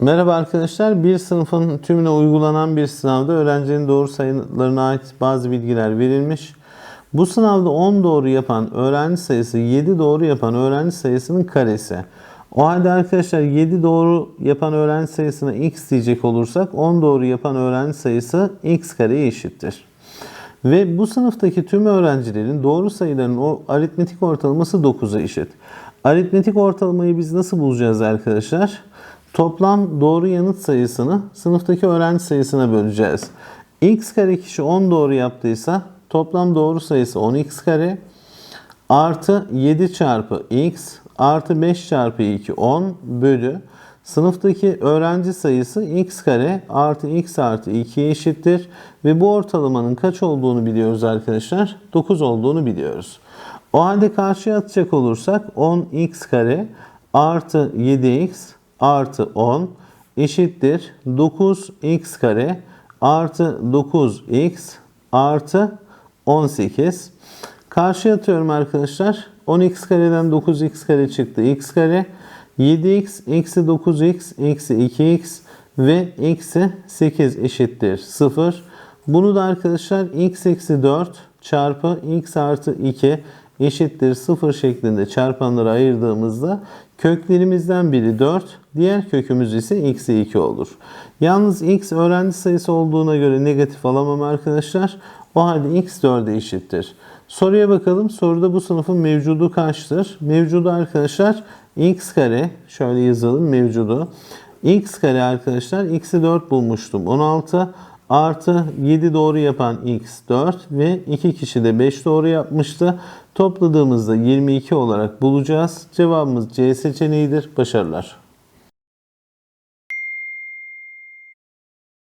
Merhaba arkadaşlar. Bir sınıfın tümüne uygulanan bir sınavda öğrencinin doğru sayılarına ait bazı bilgiler verilmiş. Bu sınavda 10 doğru yapan öğrenci sayısı 7 doğru yapan öğrenci sayısının karesi. O halde arkadaşlar 7 doğru yapan öğrenci sayısına x diyecek olursak 10 doğru yapan öğrenci sayısı x kareye eşittir. Ve bu sınıftaki tüm öğrencilerin doğru sayıların o aritmetik ortalaması 9'a eşit. Aritmetik ortalamayı biz nasıl bulacağız arkadaşlar? Toplam doğru yanıt sayısını sınıftaki öğrenci sayısına böleceğiz. x kare kişi 10 doğru yaptıysa toplam doğru sayısı 10x kare artı 7 çarpı x artı 5 çarpı 2 10 bölü sınıftaki öğrenci sayısı x kare artı x artı 2'ye eşittir. Ve bu ortalamanın kaç olduğunu biliyoruz arkadaşlar. 9 olduğunu biliyoruz. O halde karşıya atacak olursak 10x kare artı 7x artı 10 eşittir 9x kare artı 9x artı 18. Karşıya atıyorum arkadaşlar. 10x kareden 9x kare çıktı. x kare 7x eksi 9x eksi 2x ve eksi 8 eşittir 0. Bunu da arkadaşlar x eksi 4 çarpı x artı 2 eşittir 0 şeklinde çarpanlara ayırdığımızda köklerimizden biri 4, diğer kökümüz ise eksi 2 olur. Yalnız x öğrenci sayısı olduğuna göre negatif alamam arkadaşlar. O halde x 4'e eşittir. Soruya bakalım. Soruda bu sınıfın mevcudu kaçtır? Mevcudu arkadaşlar x kare. Şöyle yazalım mevcudu. x kare arkadaşlar x'i 4 bulmuştum. 16 artı 7 doğru yapan x 4 ve 2 kişi de 5 doğru yapmıştı. Topladığımızda 22 olarak bulacağız. Cevabımız C seçeneğidir. Başarılar.